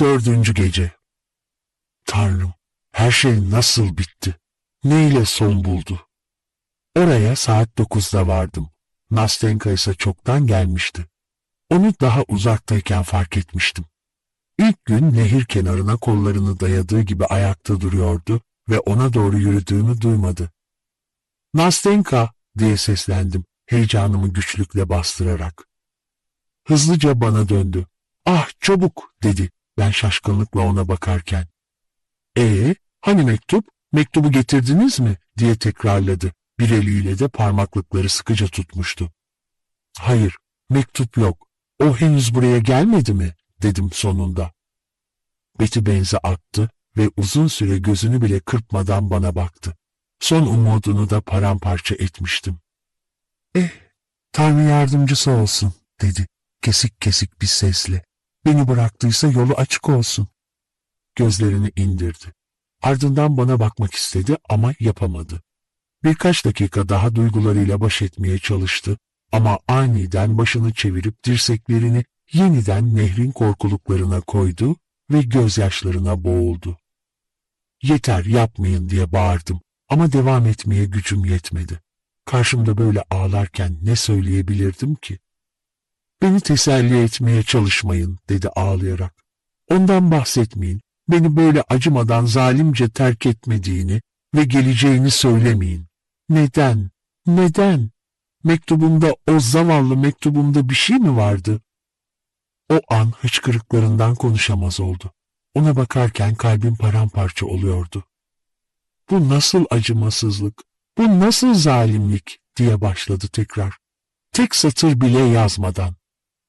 Dördüncü gece. Tanrım, her şey nasıl bitti? Neyle son buldu? Oraya saat dokuzda vardım. Nastenka ise çoktan gelmişti. Onu daha uzaktayken fark etmiştim. İlk gün nehir kenarına kollarını dayadığı gibi ayakta duruyordu ve ona doğru yürüdüğümü duymadı. Nastenka diye seslendim heyecanımı güçlükle bastırarak. Hızlıca bana döndü. Ah çabuk dedi ben şaşkınlıkla ona bakarken. Ee, hani mektup? Mektubu getirdiniz mi? diye tekrarladı. Bir eliyle de parmaklıkları sıkıca tutmuştu. Hayır, mektup yok. O henüz buraya gelmedi mi? dedim sonunda. Beti benzi attı ve uzun süre gözünü bile kırpmadan bana baktı. Son umudunu da paramparça etmiştim. Eh, Tanrı yardımcısı olsun, dedi kesik kesik bir sesle. Beni bıraktıysa yolu açık olsun. Gözlerini indirdi. Ardından bana bakmak istedi ama yapamadı. Birkaç dakika daha duygularıyla baş etmeye çalıştı ama aniden başını çevirip dirseklerini yeniden nehrin korkuluklarına koydu ve gözyaşlarına boğuldu. Yeter yapmayın diye bağırdım ama devam etmeye gücüm yetmedi. Karşımda böyle ağlarken ne söyleyebilirdim ki? Beni teselli etmeye çalışmayın dedi ağlayarak. Ondan bahsetmeyin. Beni böyle acımadan zalimce terk etmediğini ve geleceğini söylemeyin. Neden? Neden? Mektubumda o zavallı mektubumda bir şey mi vardı? O an hıçkırıklarından konuşamaz oldu. Ona bakarken kalbim paramparça oluyordu. Bu nasıl acımasızlık, bu nasıl zalimlik diye başladı tekrar. Tek satır bile yazmadan.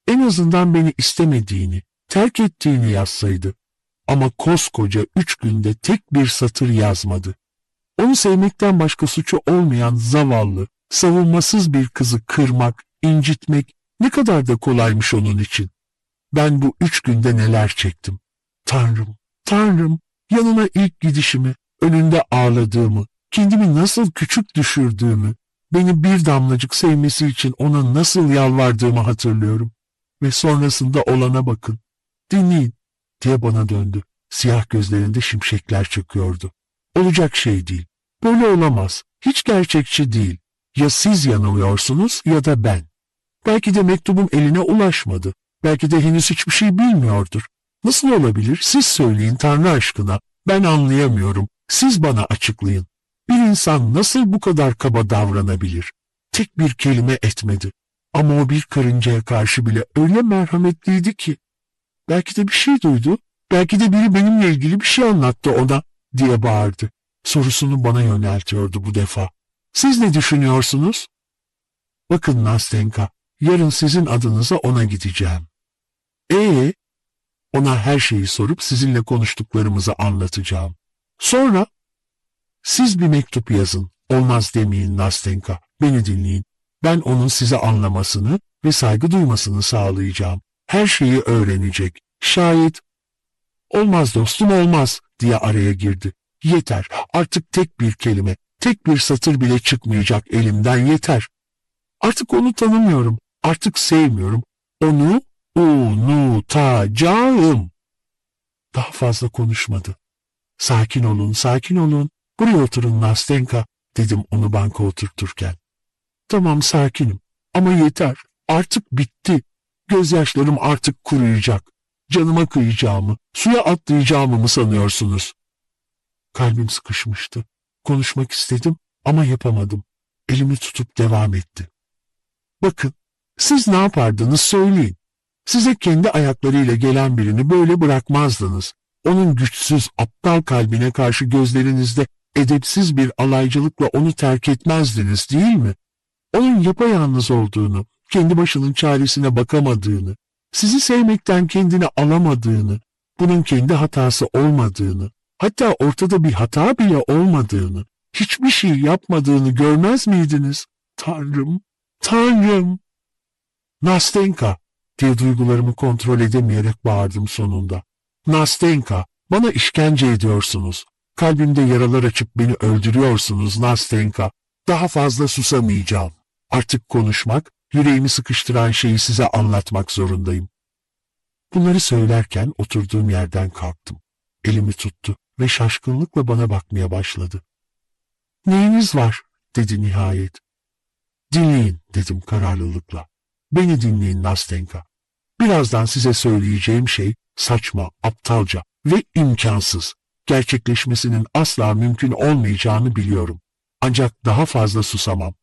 En azından beni istemediğini, terk ettiğini yazsaydı. Ama koskoca üç günde tek bir satır yazmadı. Onu sevmekten başka suçu olmayan zavallı, savunmasız bir kızı kırmak, incitmek ne kadar da kolaymış onun için. Ben bu üç günde neler çektim. Tanrım, Tanrım, yanına ilk gidişimi, önünde ağladığımı, kendimi nasıl küçük düşürdüğümü, beni bir damlacık sevmesi için ona nasıl yalvardığımı hatırlıyorum. Ve sonrasında olana bakın. Dinleyin, diye bana döndü. Siyah gözlerinde şimşekler çöküyordu. Olacak şey değil. Böyle olamaz. Hiç gerçekçi değil. Ya siz yanılıyorsunuz ya da ben. Belki de mektubum eline ulaşmadı. Belki de henüz hiçbir şey bilmiyordur. Nasıl olabilir? Siz söyleyin Tanrı aşkına. Ben anlayamıyorum. Siz bana açıklayın. Bir insan nasıl bu kadar kaba davranabilir? Tek bir kelime etmedi. Ama o bir karıncaya karşı bile öyle merhametliydi ki. Belki de bir şey duydu. Belki de biri benimle ilgili bir şey anlattı ona diye bağırdı. Sorusunu bana yöneltiyordu bu defa. Siz ne düşünüyorsunuz? Bakın Nastenka, yarın sizin adınıza ona gideceğim. Ee, ona her şeyi sorup sizinle konuştuklarımızı anlatacağım. Sonra siz bir mektup yazın. Olmaz demeyin Nastenka. Beni dinleyin. Ben onun size anlamasını ve saygı duymasını sağlayacağım. Her şeyi öğrenecek. Şayet olmaz dostum olmaz diye araya girdi. Yeter artık tek bir kelime, tek bir satır bile çıkmayacak elimden yeter. Artık onu tanımıyorum, artık sevmiyorum. Onu unutacağım. Daha fazla konuşmadı. Sakin olun, sakin olun. Buraya oturun Nastenka, dedim onu banka oturturken. Tamam sakinim ama yeter. Artık bitti. Gözyaşlarım artık kuruyacak. Canıma kıyacağımı, suya atlayacağımı mı sanıyorsunuz? Kalbim sıkışmıştı. Konuşmak istedim ama yapamadım. Elimi tutup devam etti. Bakın, siz ne yapardınız söyleyin. Size kendi ayaklarıyla gelen birini böyle bırakmazdınız. Onun güçsüz, aptal kalbine karşı gözlerinizde edepsiz bir alaycılıkla onu terk etmezdiniz değil mi? Onun yapayalnız olduğunu, kendi başının çaresine bakamadığını, sizi sevmekten kendini alamadığını, bunun kendi hatası olmadığını, hatta ortada bir hata bile olmadığını, hiçbir şey yapmadığını görmez miydiniz? Tanrım, Tanrım! Nastenka diye duygularımı kontrol edemeyerek bağırdım sonunda. Nastenka, bana işkence ediyorsunuz. Kalbimde yaralar açıp beni öldürüyorsunuz Nastenka. Daha fazla susamayacağım. Artık konuşmak, yüreğimi sıkıştıran şeyi size anlatmak zorundayım. Bunları söylerken oturduğum yerden kalktım. Elimi tuttu ve şaşkınlıkla bana bakmaya başladı. Neyiniz var? dedi nihayet. Dinleyin dedim kararlılıkla. Beni dinleyin Nastenka. Birazdan size söyleyeceğim şey saçma, aptalca ve imkansız. Gerçekleşmesinin asla mümkün olmayacağını biliyorum. Ancak daha fazla susamam.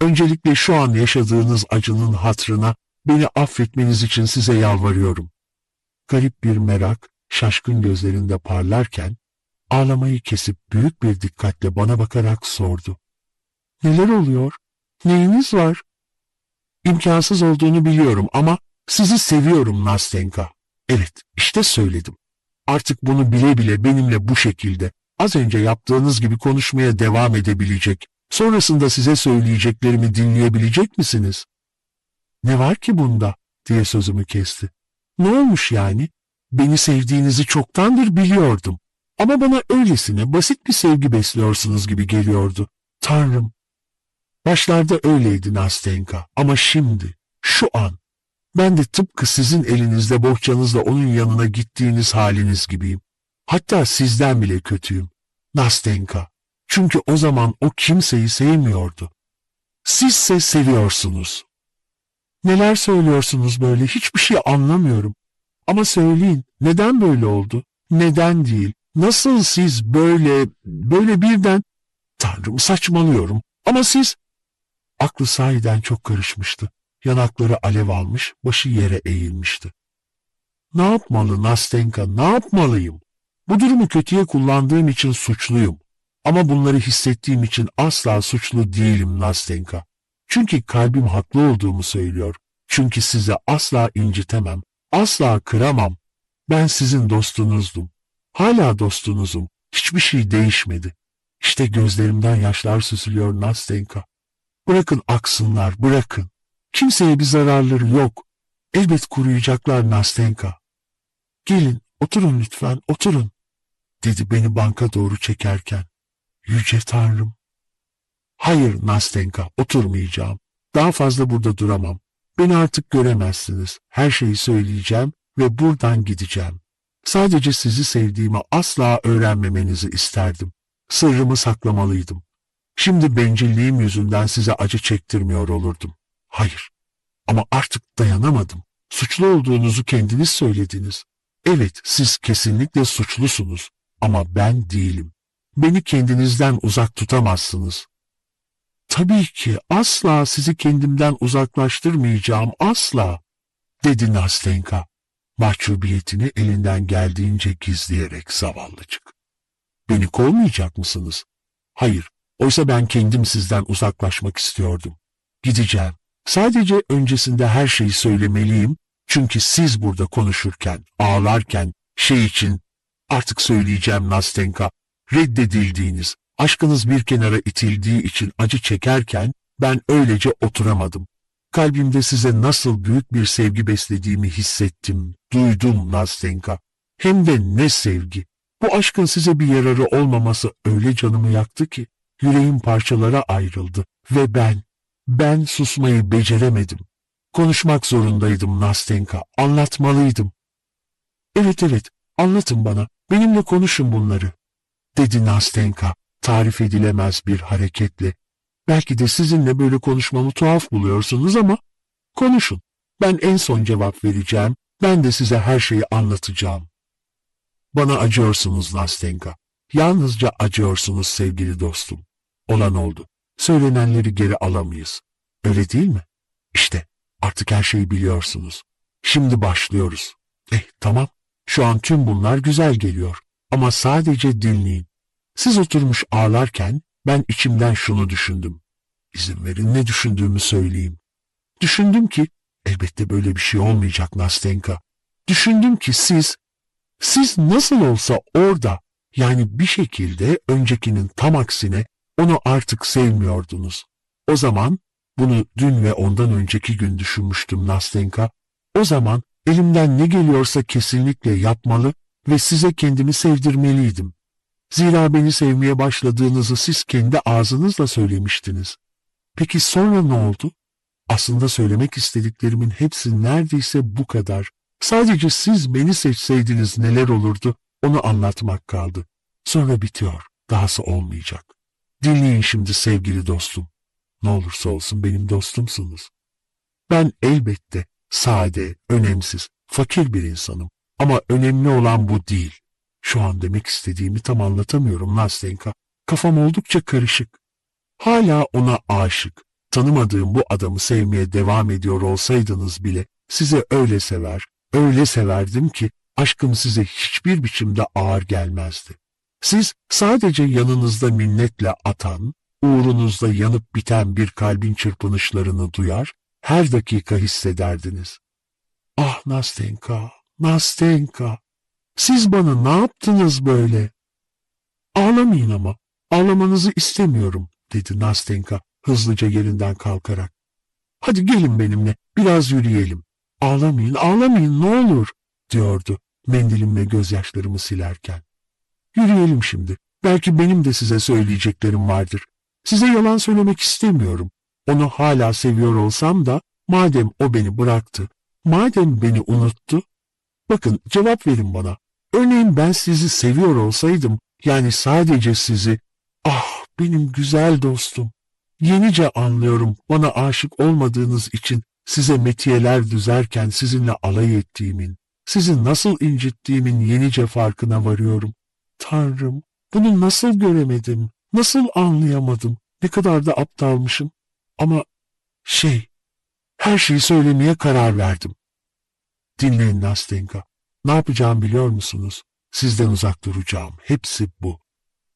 Öncelikle şu an yaşadığınız acının hatrına beni affetmeniz için size yalvarıyorum. Garip bir merak şaşkın gözlerinde parlarken ağlamayı kesip büyük bir dikkatle bana bakarak sordu. Neler oluyor? Neyiniz var? İmkansız olduğunu biliyorum ama sizi seviyorum Nastenka. Evet, işte söyledim. Artık bunu bile bile benimle bu şekilde, az önce yaptığınız gibi konuşmaya devam edebilecek, sonrasında size söyleyeceklerimi dinleyebilecek misiniz? Ne var ki bunda? diye sözümü kesti. Ne olmuş yani? Beni sevdiğinizi çoktandır biliyordum. Ama bana öylesine basit bir sevgi besliyorsunuz gibi geliyordu. Tanrım, Başlarda öyleydi Nastenka ama şimdi, şu an, ben de tıpkı sizin elinizde bohçanızla onun yanına gittiğiniz haliniz gibiyim. Hatta sizden bile kötüyüm. Nastenka. Çünkü o zaman o kimseyi sevmiyordu. Sizse seviyorsunuz. Neler söylüyorsunuz böyle hiçbir şey anlamıyorum. Ama söyleyin neden böyle oldu? Neden değil? Nasıl siz böyle, böyle birden... Tanrım saçmalıyorum. Ama siz Aklı sahiden çok karışmıştı. Yanakları alev almış, başı yere eğilmişti. Ne yapmalı Nastenka, ne yapmalıyım? Bu durumu kötüye kullandığım için suçluyum. Ama bunları hissettiğim için asla suçlu değilim Nastenka. Çünkü kalbim haklı olduğumu söylüyor. Çünkü size asla incitemem, asla kıramam. Ben sizin dostunuzdum. Hala dostunuzum. Hiçbir şey değişmedi. İşte gözlerimden yaşlar süzülüyor Nastenka. Bırakın aksınlar, bırakın. Kimseye bir zararları yok. Elbet kuruyacaklar Nastenka. Gelin, oturun lütfen, oturun, dedi beni banka doğru çekerken. Yüce Tanrım. Hayır Nastenka, oturmayacağım. Daha fazla burada duramam. Beni artık göremezsiniz. Her şeyi söyleyeceğim ve buradan gideceğim. Sadece sizi sevdiğimi asla öğrenmemenizi isterdim. Sırrımı saklamalıydım. Şimdi bencilliğim yüzünden size acı çektirmiyor olurdum. Hayır. Ama artık dayanamadım. Suçlu olduğunuzu kendiniz söylediniz. Evet, siz kesinlikle suçlusunuz. Ama ben değilim. Beni kendinizden uzak tutamazsınız. Tabii ki asla sizi kendimden uzaklaştırmayacağım, asla, dedi Nastenka. Mahcubiyetini elinden geldiğince gizleyerek zavallıcık. Beni kovmayacak mısınız? Hayır, Oysa ben kendim sizden uzaklaşmak istiyordum. Gideceğim. Sadece öncesinde her şeyi söylemeliyim. Çünkü siz burada konuşurken, ağlarken, şey için artık söyleyeceğim Nastenka, reddedildiğiniz, aşkınız bir kenara itildiği için acı çekerken ben öylece oturamadım. Kalbimde size nasıl büyük bir sevgi beslediğimi hissettim, duydum Nastenka. Hem de ne sevgi. Bu aşkın size bir yararı olmaması öyle canımı yaktı ki. Yüreğim parçalara ayrıldı ve ben, ben susmayı beceremedim. Konuşmak zorundaydım Nastenka, anlatmalıydım. Evet evet, anlatın bana, benimle konuşun bunları, dedi Nastenka, tarif edilemez bir hareketle. Belki de sizinle böyle konuşmamı tuhaf buluyorsunuz ama konuşun. Ben en son cevap vereceğim, ben de size her şeyi anlatacağım. Bana acıyorsunuz Nastenka. Yalnızca acıyorsunuz sevgili dostum. Olan oldu. Söylenenleri geri alamayız. Öyle değil mi? İşte artık her şeyi biliyorsunuz. Şimdi başlıyoruz. Eh tamam. Şu an tüm bunlar güzel geliyor. Ama sadece dinleyin. Siz oturmuş ağlarken ben içimden şunu düşündüm. İzin verin ne düşündüğümü söyleyeyim. Düşündüm ki elbette böyle bir şey olmayacak Nastenka. Düşündüm ki siz, siz nasıl olsa orada yani bir şekilde öncekinin tam aksine onu artık sevmiyordunuz. O zaman, bunu dün ve ondan önceki gün düşünmüştüm Nastenka, o zaman elimden ne geliyorsa kesinlikle yapmalı ve size kendimi sevdirmeliydim. Zira beni sevmeye başladığınızı siz kendi ağzınızla söylemiştiniz. Peki sonra ne oldu? Aslında söylemek istediklerimin hepsi neredeyse bu kadar. Sadece siz beni seçseydiniz neler olurdu onu anlatmak kaldı. Sonra bitiyor. Dahası olmayacak. Dinleyin şimdi sevgili dostum. Ne olursa olsun benim dostumsunuz. Ben elbette sade, önemsiz, fakir bir insanım. Ama önemli olan bu değil. Şu an demek istediğimi tam anlatamıyorum Nastenka. Kafam oldukça karışık. Hala ona aşık. Tanımadığım bu adamı sevmeye devam ediyor olsaydınız bile size öyle sever, öyle severdim ki aşkım size hiçbir biçimde ağır gelmezdi. Siz sadece yanınızda minnetle atan, uğrunuzda yanıp biten bir kalbin çırpınışlarını duyar, her dakika hissederdiniz. Ah Nastenka, Nastenka, siz bana ne yaptınız böyle? Ağlamayın ama, ağlamanızı istemiyorum, dedi Nastenka hızlıca yerinden kalkarak. Hadi gelin benimle, biraz yürüyelim. Ağlamayın, ağlamayın ne olur, diyordu mendilimle gözyaşlarımı silerken. Yürüyelim şimdi. Belki benim de size söyleyeceklerim vardır. Size yalan söylemek istemiyorum. Onu hala seviyor olsam da madem o beni bıraktı, madem beni unuttu, bakın cevap verin bana. Örneğin ben sizi seviyor olsaydım, yani sadece sizi, ah benim güzel dostum, yenice anlıyorum bana aşık olmadığınız için size metiyeler düzerken sizinle alay ettiğimin, sizi nasıl incittiğimin yenice farkına varıyorum. Tanrım, bunu nasıl göremedim, nasıl anlayamadım, ne kadar da aptalmışım. Ama şey, her şeyi söylemeye karar verdim. Dinleyin Nastenka, ne yapacağım biliyor musunuz? Sizden uzak duracağım, hepsi bu.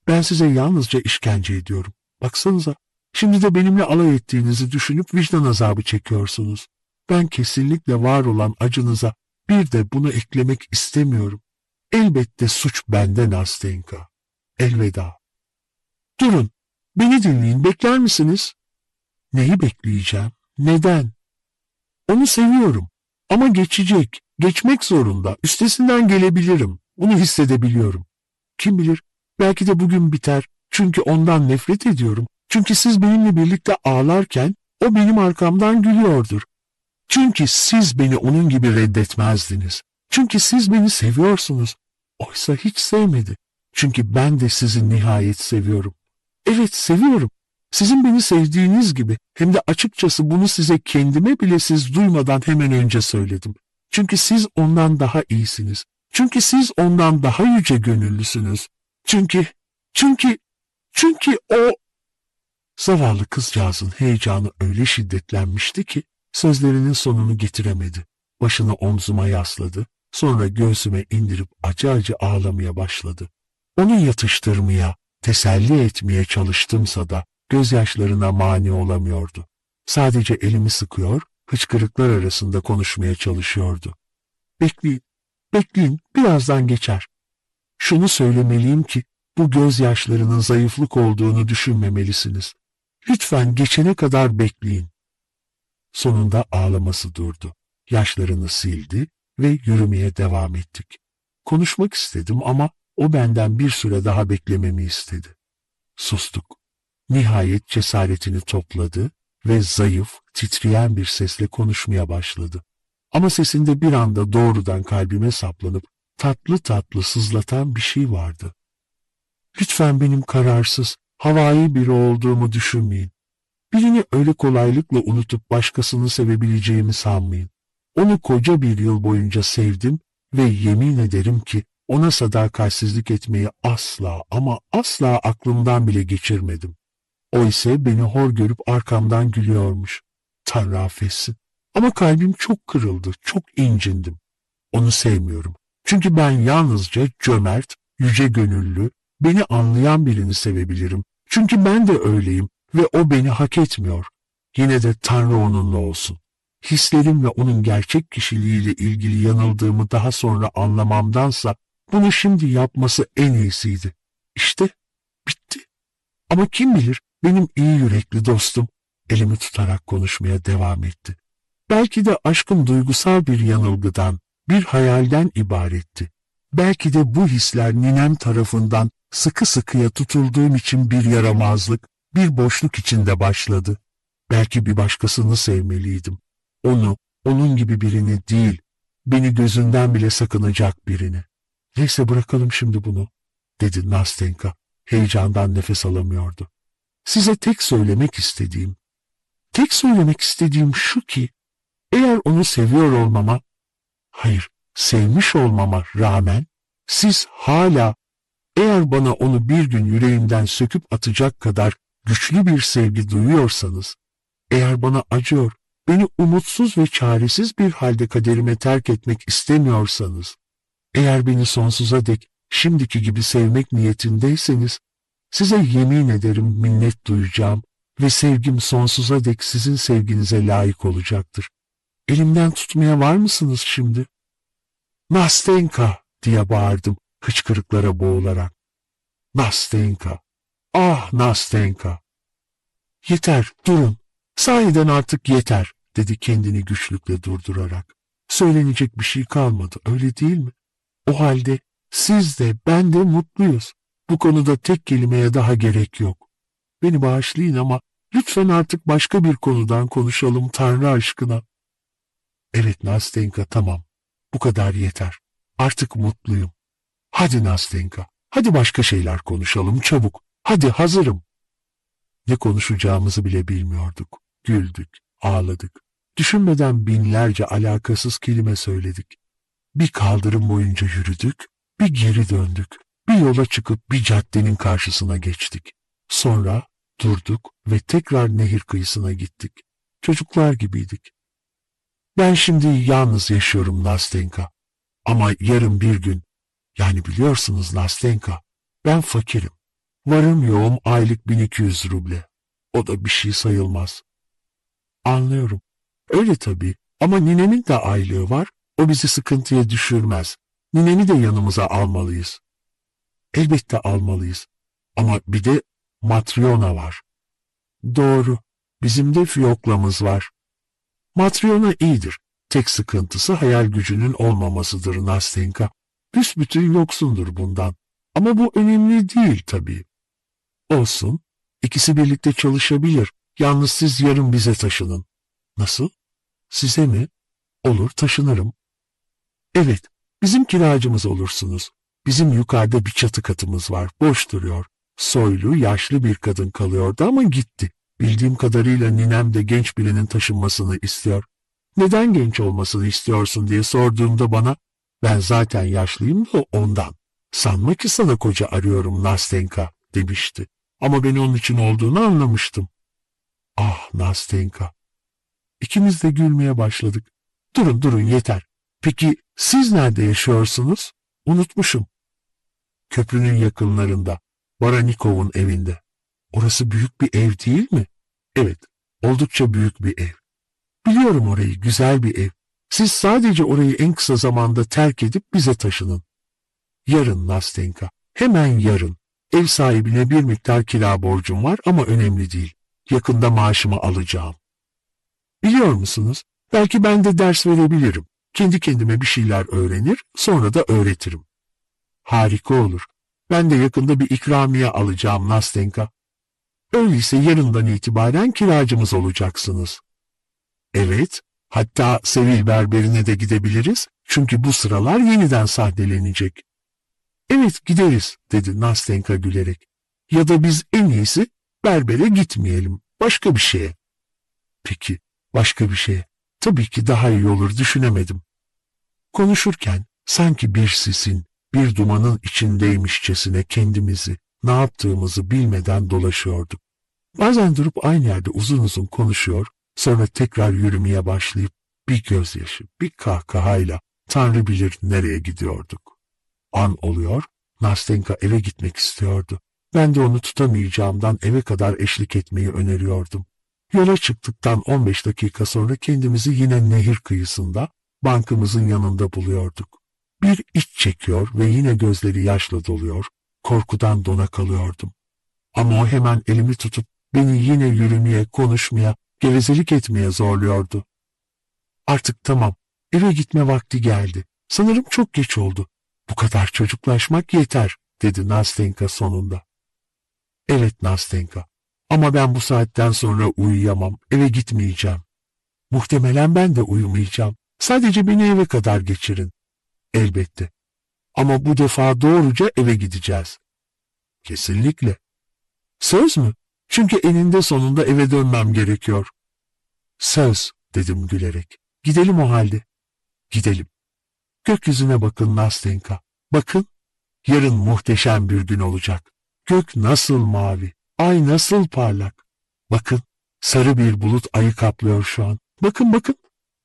Ben size yalnızca işkence ediyorum. Baksanıza, şimdi de benimle alay ettiğinizi düşünüp vicdan azabı çekiyorsunuz. Ben kesinlikle var olan acınıza bir de bunu eklemek istemiyorum. Elbette suç bende Nastenka. Elveda. Durun, beni dinleyin, bekler misiniz? Neyi bekleyeceğim? Neden? Onu seviyorum. Ama geçecek, geçmek zorunda, üstesinden gelebilirim. Bunu hissedebiliyorum. Kim bilir, belki de bugün biter. Çünkü ondan nefret ediyorum. Çünkü siz benimle birlikte ağlarken o benim arkamdan gülüyordur. Çünkü siz beni onun gibi reddetmezdiniz. Çünkü siz beni seviyorsunuz. Oysa hiç sevmedi. Çünkü ben de sizi nihayet seviyorum. Evet seviyorum. Sizin beni sevdiğiniz gibi hem de açıkçası bunu size kendime bile siz duymadan hemen önce söyledim. Çünkü siz ondan daha iyisiniz. Çünkü siz ondan daha yüce gönüllüsünüz. Çünkü, çünkü, çünkü o... Zavallı kızcağızın heyecanı öyle şiddetlenmişti ki sözlerinin sonunu getiremedi. Başını omzuma yasladı, sonra göğsüme indirip acı acı ağlamaya başladı. Onu yatıştırmaya, teselli etmeye çalıştımsa da gözyaşlarına mani olamıyordu. Sadece elimi sıkıyor, hıçkırıklar arasında konuşmaya çalışıyordu. Bekleyin, bekleyin, birazdan geçer. Şunu söylemeliyim ki, bu gözyaşlarının zayıflık olduğunu düşünmemelisiniz. Lütfen geçene kadar bekleyin. Sonunda ağlaması durdu. Yaşlarını sildi ve yürümeye devam ettik. Konuşmak istedim ama o benden bir süre daha beklememi istedi. Sustuk. Nihayet cesaretini topladı ve zayıf, titreyen bir sesle konuşmaya başladı. Ama sesinde bir anda doğrudan kalbime saplanıp tatlı tatlı sızlatan bir şey vardı. Lütfen benim kararsız, havai biri olduğumu düşünmeyin. Birini öyle kolaylıkla unutup başkasını sevebileceğimi sanmayın. Onu koca bir yıl boyunca sevdim ve yemin ederim ki ona sadakatsizlik etmeyi asla ama asla aklımdan bile geçirmedim. O ise beni hor görüp arkamdan gülüyormuş. Tanrı affetsin. Ama kalbim çok kırıldı, çok incindim. Onu sevmiyorum. Çünkü ben yalnızca cömert, yüce gönüllü, beni anlayan birini sevebilirim. Çünkü ben de öyleyim ve o beni hak etmiyor. Yine de Tanrı onunla olsun. Hislerim ve onun gerçek kişiliğiyle ilgili yanıldığımı daha sonra anlamamdansa bunu şimdi yapması en iyisiydi. İşte bitti. Ama kim bilir benim iyi yürekli dostum elimi tutarak konuşmaya devam etti. Belki de aşkım duygusal bir yanılgıdan, bir hayalden ibaretti. Belki de bu hisler ninem tarafından sıkı sıkıya tutulduğum için bir yaramazlık, bir boşluk içinde başladı. Belki bir başkasını sevmeliydim. Onu, onun gibi birini değil. beni gözünden bile sakınacak birini. Neyse bırakalım şimdi bunu, dedi Nastenka. Heyecandan nefes alamıyordu. Size tek söylemek istediğim, tek söylemek istediğim şu ki, eğer onu seviyor olmama, hayır, sevmiş olmama rağmen, siz hala, eğer bana onu bir gün yüreğimden söküp atacak kadar güçlü bir sevgi duyuyorsanız, eğer bana acıyor, beni umutsuz ve çaresiz bir halde kaderime terk etmek istemiyorsanız, eğer beni sonsuza dek şimdiki gibi sevmek niyetindeyseniz, size yemin ederim minnet duyacağım ve sevgim sonsuza dek sizin sevginize layık olacaktır. Elimden tutmaya var mısınız şimdi? Nastenka diye bağırdım hıçkırıklara boğularak. Nastenka, ah Nastenka. Yeter, durun. Sahiden artık yeter, dedi kendini güçlükle durdurarak. Söylenecek bir şey kalmadı, öyle değil mi? O halde siz de ben de mutluyuz. Bu konuda tek kelimeye daha gerek yok. Beni bağışlayın ama lütfen artık başka bir konudan konuşalım Tanrı aşkına. Evet Nastenka tamam. Bu kadar yeter. Artık mutluyum. Hadi Nastenka, hadi başka şeyler konuşalım çabuk. Hadi hazırım. Ne konuşacağımızı bile bilmiyorduk. Güldük, ağladık. Düşünmeden binlerce alakasız kelime söyledik. Bir kaldırım boyunca yürüdük, bir geri döndük. Bir yola çıkıp bir caddenin karşısına geçtik. Sonra durduk ve tekrar nehir kıyısına gittik. Çocuklar gibiydik. Ben şimdi yalnız yaşıyorum Nastenka. Ama yarın bir gün, yani biliyorsunuz Nastenka, ben fakirim. Varım yoğum aylık 1200 ruble. O da bir şey sayılmaz. Anlıyorum. Öyle tabii ama ninemin de aylığı var. O bizi sıkıntıya düşürmez. Ninemi de yanımıza almalıyız. Elbette almalıyız. Ama bir de Matryona var. Doğru. Bizim de Fiyoklamız var. Matryona iyidir. Tek sıkıntısı hayal gücünün olmamasıdır Nastenka. Büsbütün yoksundur bundan. Ama bu önemli değil tabii. Olsun. İkisi birlikte çalışabilir. Yalnız siz yarın bize taşının. Nasıl? Size mi? Olur taşınırım. Evet, bizim kiracımız olursunuz. Bizim yukarıda bir çatı katımız var, boş duruyor. Soylu, yaşlı bir kadın kalıyordu ama gitti. Bildiğim kadarıyla ninem de genç birinin taşınmasını istiyor. Neden genç olmasını istiyorsun diye sorduğumda bana, ben zaten yaşlıyım da ondan. Sanma ki sana koca arıyorum Nastenka demişti. Ama ben onun için olduğunu anlamıştım. Ah Nastenka. İkimiz de gülmeye başladık. Durun durun yeter. Peki siz nerede yaşıyorsunuz? Unutmuşum. Köprünün yakınlarında. Baranikov'un evinde. Orası büyük bir ev değil mi? Evet, oldukça büyük bir ev. Biliyorum orayı, güzel bir ev. Siz sadece orayı en kısa zamanda terk edip bize taşının. Yarın Nastenka, hemen yarın. Ev sahibine bir miktar kira borcum var ama önemli değil. Yakında maaşımı alacağım. Biliyor musunuz? Belki ben de ders verebilirim. Kendi kendime bir şeyler öğrenir, sonra da öğretirim. Harika olur. Ben de yakında bir ikramiye alacağım Nastenka. Öyleyse yarından itibaren kiracımız olacaksınız. Evet, hatta Sevil Berberi'ne de gidebiliriz çünkü bu sıralar yeniden sahnelenecek. Evet gideriz dedi Nastenka gülerek. Ya da biz en iyisi berbere gitmeyelim, başka bir şeye. Peki, başka bir şeye. Tabii ki daha iyi olur düşünemedim. Konuşurken sanki bir sisin, bir dumanın içindeymişçesine kendimizi, ne yaptığımızı bilmeden dolaşıyorduk. Bazen durup aynı yerde uzun uzun konuşuyor, sonra tekrar yürümeye başlayıp bir gözyaşı, bir kahkahayla Tanrı bilir nereye gidiyorduk. An oluyor, Nastenka eve gitmek istiyordu. Ben de onu tutamayacağımdan eve kadar eşlik etmeyi öneriyordum. Yola çıktıktan 15 dakika sonra kendimizi yine nehir kıyısında, bankımızın yanında buluyorduk. Bir iç çekiyor ve yine gözleri yaşla doluyor, korkudan dona kalıyordum. Ama o hemen elimi tutup beni yine yürümeye, konuşmaya, gevezelik etmeye zorluyordu. Artık tamam, eve gitme vakti geldi. Sanırım çok geç oldu. Bu kadar çocuklaşmak yeter, dedi Nastenka sonunda. Evet Nastenka, ama ben bu saatten sonra uyuyamam, eve gitmeyeceğim. Muhtemelen ben de uyumayacağım. Sadece beni eve kadar geçirin. Elbette. Ama bu defa doğruca eve gideceğiz. Kesinlikle. Söz mü? Çünkü eninde sonunda eve dönmem gerekiyor. Söz, dedim gülerek. Gidelim o halde. Gidelim. Gökyüzüne bakın Nastenka. Bakın, yarın muhteşem bir gün olacak. Gök nasıl mavi, ay nasıl parlak. Bakın, sarı bir bulut ayı kaplıyor şu an. Bakın bakın.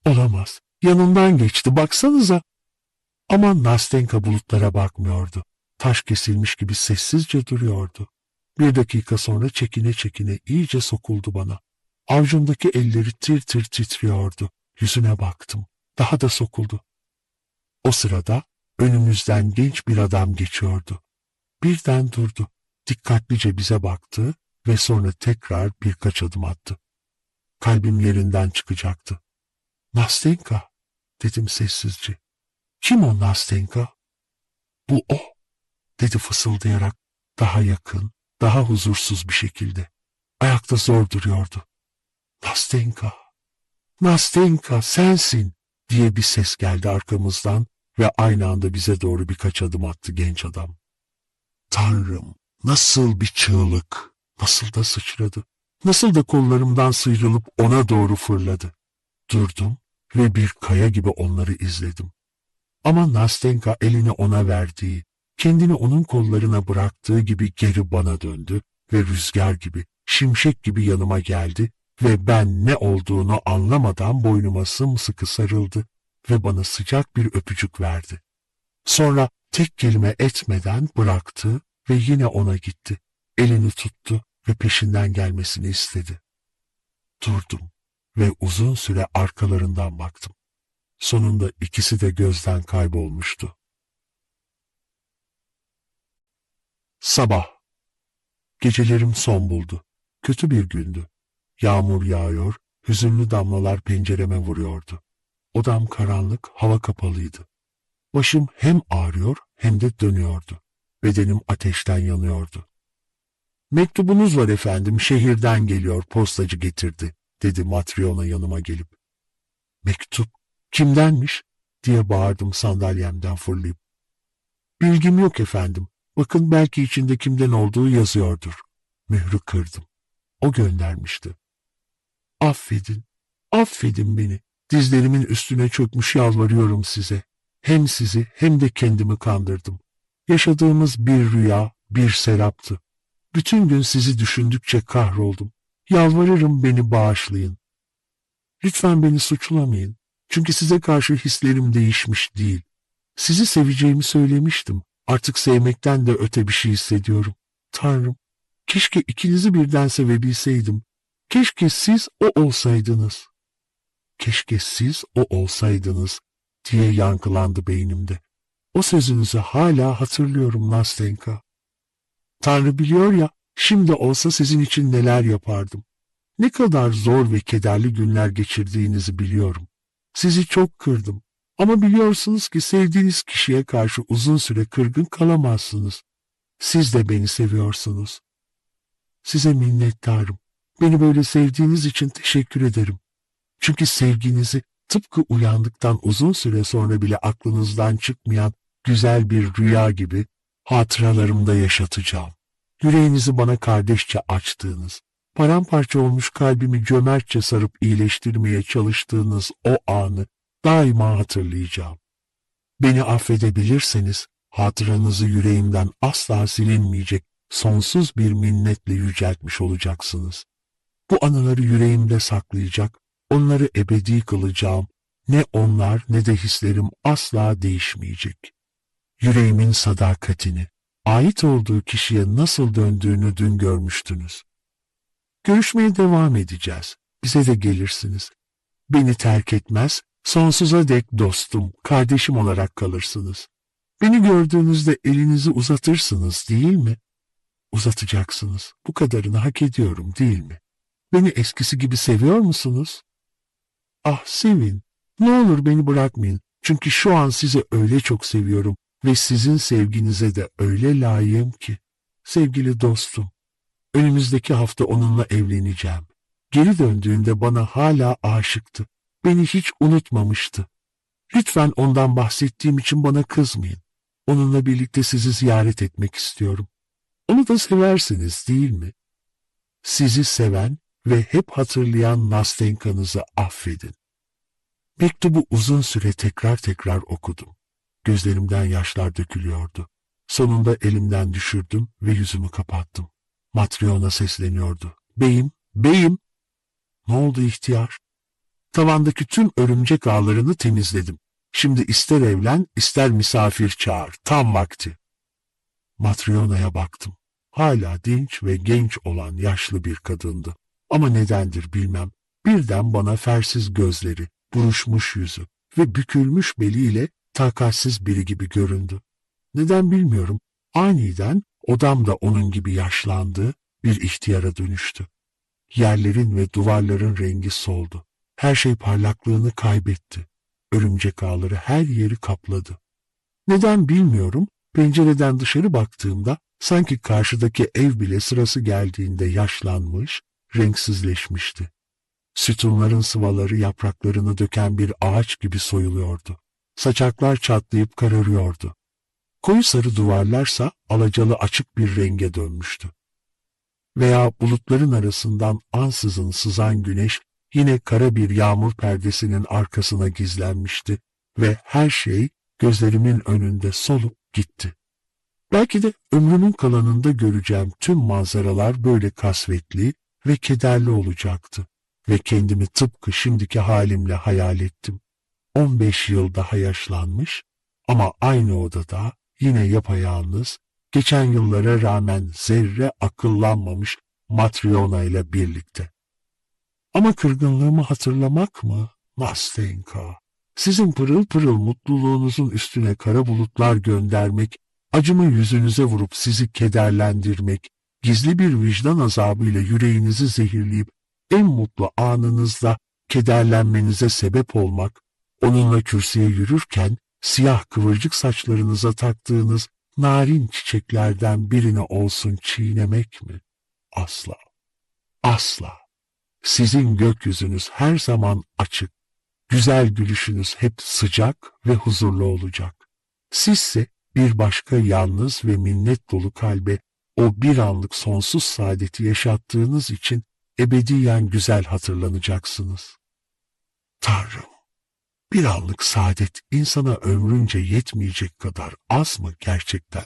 Olamaz. Yanından geçti, baksanıza. Ama Nastenka bulutlara bakmıyordu. Taş kesilmiş gibi sessizce duruyordu. Bir dakika sonra çekine çekine iyice sokuldu bana. Avcumdaki elleri tir tir titriyordu. Yüzüne baktım. Daha da sokuldu. O sırada önümüzden genç bir adam geçiyordu. Birden durdu. Dikkatlice bize baktı ve sonra tekrar birkaç adım attı. Kalbim yerinden çıkacaktı. Nastenka, dedim sessizce. Kim o Nastenka? Bu o, dedi fısıldayarak daha yakın, daha huzursuz bir şekilde. Ayakta zor duruyordu. Nastenka, Nastenka sensin diye bir ses geldi arkamızdan ve aynı anda bize doğru birkaç adım attı genç adam. Tanrım, nasıl bir çığlık, nasıl da sıçradı, nasıl da kollarımdan sıyrılıp ona doğru fırladı. Durdum ve bir kaya gibi onları izledim. Ama Nastenka elini ona verdiği, kendini onun kollarına bıraktığı gibi geri bana döndü ve rüzgar gibi, şimşek gibi yanıma geldi ve ben ne olduğunu anlamadan boynuma sımsıkı sarıldı ve bana sıcak bir öpücük verdi. Sonra tek kelime etmeden bıraktı ve yine ona gitti. Elini tuttu ve peşinden gelmesini istedi. Durdum ve uzun süre arkalarından baktım. Sonunda ikisi de gözden kaybolmuştu. Sabah. Gecelerim son buldu. Kötü bir gündü. Yağmur yağıyor, hüzünlü damlalar pencereme vuruyordu. Odam karanlık, hava kapalıydı. Başım hem ağrıyor hem de dönüyordu. Bedenim ateşten yanıyordu. Mektubunuz var efendim, şehirden geliyor, postacı getirdi, dedi Matryona yanıma gelip. Mektup, kimdenmiş? diye bağırdım sandalyemden fırlayıp. Bilgim yok efendim, bakın belki içinde kimden olduğu yazıyordur. Mührü kırdım. O göndermişti. Affedin, affedin beni. Dizlerimin üstüne çökmüş yalvarıyorum size. Hem sizi hem de kendimi kandırdım. Yaşadığımız bir rüya, bir seraptı. Bütün gün sizi düşündükçe kahroldum. Yalvarırım beni bağışlayın. Lütfen beni suçlamayın. Çünkü size karşı hislerim değişmiş değil. Sizi seveceğimi söylemiştim. Artık sevmekten de öte bir şey hissediyorum. Tanrım, keşke ikinizi birden sevebilseydim. Keşke siz o olsaydınız. Keşke siz o olsaydınız diye yankılandı beynimde. O sözünüzü hala hatırlıyorum Nastenka. Tanrı biliyor ya, şimdi olsa sizin için neler yapardım. Ne kadar zor ve kederli günler geçirdiğinizi biliyorum. Sizi çok kırdım. Ama biliyorsunuz ki sevdiğiniz kişiye karşı uzun süre kırgın kalamazsınız. Siz de beni seviyorsunuz. Size minnettarım. Beni böyle sevdiğiniz için teşekkür ederim. Çünkü sevginizi tıpkı uyandıktan uzun süre sonra bile aklınızdan çıkmayan güzel bir rüya gibi hatıralarımda yaşatacağım. Yüreğinizi bana kardeşçe açtığınız, paramparça olmuş kalbimi cömertçe sarıp iyileştirmeye çalıştığınız o anı daima hatırlayacağım. Beni affedebilirseniz hatıranızı yüreğimden asla silinmeyecek sonsuz bir minnetle yüceltmiş olacaksınız. Bu anıları yüreğimde saklayacak, onları ebedi kılacağım. Ne onlar ne de hislerim asla değişmeyecek. Yüreğimin sadakatini, ait olduğu kişiye nasıl döndüğünü dün görmüştünüz. Görüşmeye devam edeceğiz. Bize de gelirsiniz. Beni terk etmez, sonsuza dek dostum, kardeşim olarak kalırsınız. Beni gördüğünüzde elinizi uzatırsınız değil mi? Uzatacaksınız. Bu kadarını hak ediyorum değil mi? Beni eskisi gibi seviyor musunuz? Ah sevin. Ne olur beni bırakmayın. Çünkü şu an sizi öyle çok seviyorum ve sizin sevginize de öyle layığım ki. Sevgili dostum, önümüzdeki hafta onunla evleneceğim. Geri döndüğünde bana hala aşıktı. Beni hiç unutmamıştı. Lütfen ondan bahsettiğim için bana kızmayın. Onunla birlikte sizi ziyaret etmek istiyorum. Onu da seversiniz değil mi? Sizi seven ve hep hatırlayan Nastenka'nızı affedin. Mektubu uzun süre tekrar tekrar okudum. Gözlerimden yaşlar dökülüyordu. Sonunda elimden düşürdüm ve yüzümü kapattım. Matryona sesleniyordu. Beyim, beyim. Ne oldu ihtiyar? Tavandaki tüm örümcek ağlarını temizledim. Şimdi ister evlen, ister misafir çağır. Tam vakti. Matryona'ya baktım. Hala dinç ve genç olan yaşlı bir kadındı. Ama nedendir bilmem. Birden bana fersiz gözleri, buruşmuş yüzü ve bükülmüş beliyle takatsiz biri gibi göründü. Neden bilmiyorum. Aniden odam da onun gibi yaşlandı, bir ihtiyara dönüştü. Yerlerin ve duvarların rengi soldu. Her şey parlaklığını kaybetti. Örümcek ağları her yeri kapladı. Neden bilmiyorum, pencereden dışarı baktığımda sanki karşıdaki ev bile sırası geldiğinde yaşlanmış, renksizleşmişti. Sütunların sıvaları yapraklarını döken bir ağaç gibi soyuluyordu. Saçaklar çatlayıp kararıyordu. Koyu sarı duvarlarsa alacalı açık bir renge dönmüştü. Veya bulutların arasından ansızın sızan güneş yine kara bir yağmur perdesinin arkasına gizlenmişti ve her şey gözlerimin önünde solup gitti. Belki de ömrümün kalanında göreceğim tüm manzaralar böyle kasvetli ve kederli olacaktı ve kendimi tıpkı şimdiki halimle hayal ettim. 15 yıl daha yaşlanmış ama aynı odada yine yapayalnız, geçen yıllara rağmen zerre akıllanmamış Matryona ile birlikte. Ama kırgınlığımı hatırlamak mı? Nastenka. Sizin pırıl pırıl mutluluğunuzun üstüne kara bulutlar göndermek, acımı yüzünüze vurup sizi kederlendirmek, gizli bir vicdan azabıyla yüreğinizi zehirleyip en mutlu anınızda kederlenmenize sebep olmak, onunla kürsüye yürürken siyah kıvırcık saçlarınıza taktığınız narin çiçeklerden birini olsun çiğnemek mi? Asla. Asla. Sizin gökyüzünüz her zaman açık. Güzel gülüşünüz hep sıcak ve huzurlu olacak. Sizse bir başka yalnız ve minnet dolu kalbe o bir anlık sonsuz saadeti yaşattığınız için ebediyen güzel hatırlanacaksınız. Tanrım, bir anlık saadet insana ömrünce yetmeyecek kadar az mı gerçekten?